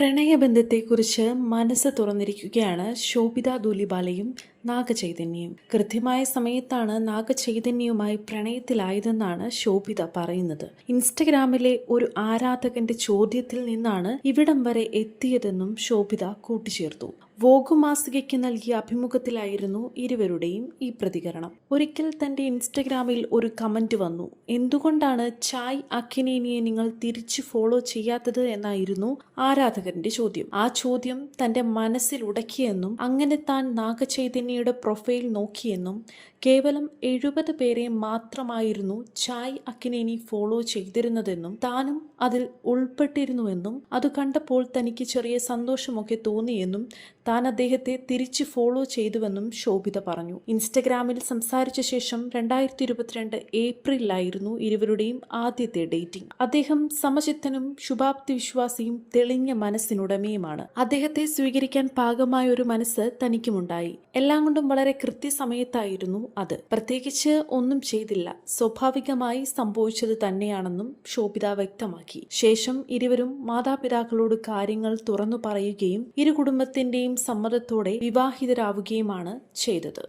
പ്രണയബന്ധത്തെക്കുറിച്ച് മനസ്സ് തുറന്നിരിക്കുകയാണ് ശോഭിത ദുലിബാലയും നാഗചൈതന്യയും കൃത്യമായ സമയത്താണ് നാഗചൈതന്യവുമായി പ്രണയത്തിലായതെന്നാണ് ശോഭിത പറയുന്നത്. ഇൻസ്റ്റഗ്രാമിലെ ഒരു ആരാധകന്റെ ചോദ്യത്തിൽ നിന്നാണ് ഇവിടം വരെ എത്തിയതെന്നും ശോഭിത കൂട്ടിച്ചേർത്തു. വോഗു മാസികയ്ക്ക് നൽകിയ അഭിമുഖത്തിലായിരുന്നു ഇരുവരുടെയും ഈ പ്രതികരണം. ഒരിക്കൽ തന്റെ ഇൻസ്റ്റഗ്രാമിൽ ഒരു കമന്റ് വന്നു. എന്തുകൊണ്ടാണ് ചായ് അക്കിനേനിയെ നിങ്ങൾ തിരിച്ചു ഫോളോ ചെയ്യാത്തത്? എന്നായിരുന്നു ആരാധകന്റെ ചോദ്യം. ആ ചോദ്യം തന്റെ മനസ്സിൽ ഉടക്കിയെന്നും അങ്ങനെ താൻ നാഗചൈതന്യയുടെ പ്രൊഫൈൽ നോക്കിയെന്നും കേവലം എഴുപത് പേരെ മാത്രമായിരുന്നു ചായ് അക്കിനേനി ഫോളോ ചെയ്തിരുന്നതെന്നും താനും അതിൽ ഉൾപ്പെട്ടിരുന്നുവെന്നും അത് കണ്ടപ്പോൾ തനിക്ക് ചെറിയ സന്തോഷമൊക്കെ തോന്നിയെന്നും താൻ അദ്ദേഹത്തെ തിരിച്ച് ഫോളോ ചെയ്തുവെന്നും ശോഭിത പറഞ്ഞു. ഇൻസ്റ്റഗ്രാമിൽ സംസാരിച്ച ശേഷം രണ്ടായിരത്തി ഇരുപത്തിരണ്ട് ഏപ്രിലായിരുന്നു ഇരുവരുടെയും ആദ്യത്തെ ഡേറ്റിംഗ്. അദ്ദേഹം സമചിത്തനും ശുഭാപ്തി വിശ്വാസിയും തെളിഞ്ഞ മനസ്സിനുടമയുമാണ്. അദ്ദേഹത്തെ സ്വീകരിക്കാൻ പാകമായ ഒരു മനസ്സ് തനിക്കുമുണ്ടായി. എല്ലാം കൊണ്ടും വളരെ കൃത്യസമയത്തായിരുന്നു അത്. പ്രത്യേകിച്ച് ഒന്നും ചെയ്തില്ല. സ്വാഭാവികമായി സംഭവിച്ചത് തന്നെയാണെന്നും ശോഭിത വ്യക്തമാക്കി. ശേഷം ഇരുവരും മാതാപിതാക്കളോട് കാര്യങ്ങൾ തുറന്നു പറയുകയും ഇരു കുടുംബത്തിന്റെയും സമ്മതത്തോടെ വിവാഹിതരാവുകയുമാണ് ചെയ്തത്.